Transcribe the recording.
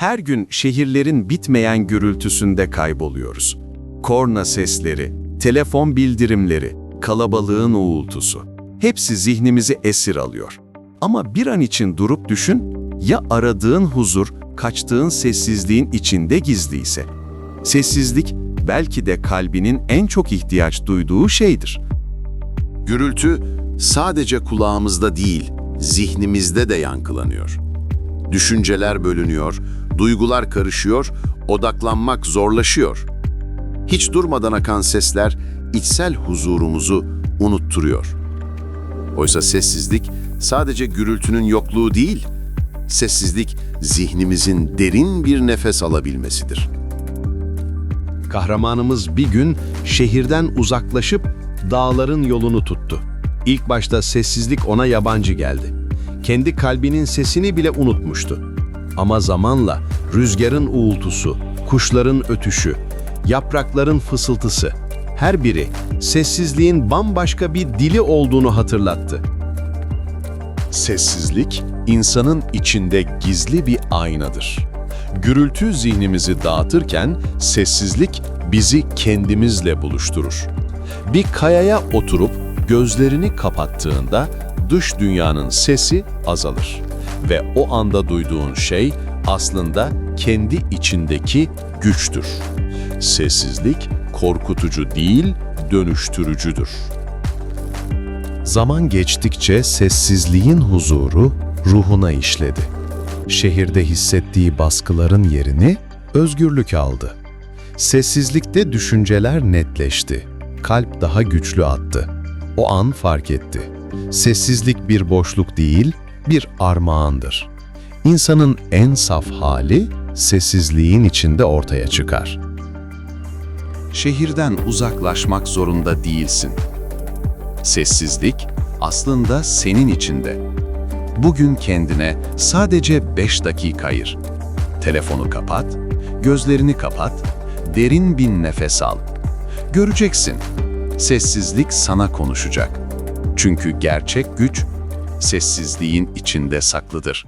Her gün şehirlerin bitmeyen gürültüsünde kayboluyoruz. Korna sesleri, telefon bildirimleri, kalabalığın uğultusu. Hepsi zihnimizi esir alıyor. Ama bir an için durup düşün, ya aradığın huzur, kaçtığın sessizliğin içinde gizliyse? Sessizlik belki de kalbinin en çok ihtiyaç duyduğu şeydir. Gürültü sadece kulağımızda değil, zihnimizde de yankılanıyor. Düşünceler bölünüyor, duygular karışıyor, odaklanmak zorlaşıyor. Hiç durmadan akan sesler içsel huzurumuzu unutturuyor. Oysa sessizlik sadece gürültünün yokluğu değil, sessizlik zihnimizin derin bir nefes alabilmesidir. Kahramanımız bir gün şehirden uzaklaşıp dağların yolunu tuttu. İlk başta sessizlik ona yabancı geldi. Kendi kalbinin sesini bile unutmuştu. Ama zamanla rüzgarın uğultusu, kuşların ötüşü, yaprakların fısıltısı, her biri sessizliğin bambaşka bir dili olduğunu hatırlattı. Sessizlik, insanın içinde gizli bir aynadır. Gürültü zihnimizi dağıtırken, sessizlik bizi kendimizle buluşturur. Bir kayaya oturup gözlerini kapattığında dış dünyanın sesi azalır. Ve o anda duyduğun şey aslında kendi içindeki güçtür. Sessizlik korkutucu değil, dönüştürücüdür. Zaman geçtikçe sessizliğin huzuru ruhuna işledi. Şehirde hissettiği baskıların yerini özgürlük aldı. Sessizlikte düşünceler netleşti. Kalp daha güçlü attı. O an fark etti. Sessizlik bir boşluk değil, bir armağandır. İnsanın en saf hali sessizliğin içinde ortaya çıkar. Şehirden uzaklaşmak zorunda değilsin. Sessizlik aslında senin içinde. Bugün kendine sadece 5 dakika ayır. Telefonu kapat, gözlerini kapat, derin bir nefes al. Göreceksin, sessizlik sana konuşacak. Çünkü gerçek güç sessizliğin içinde saklıdır.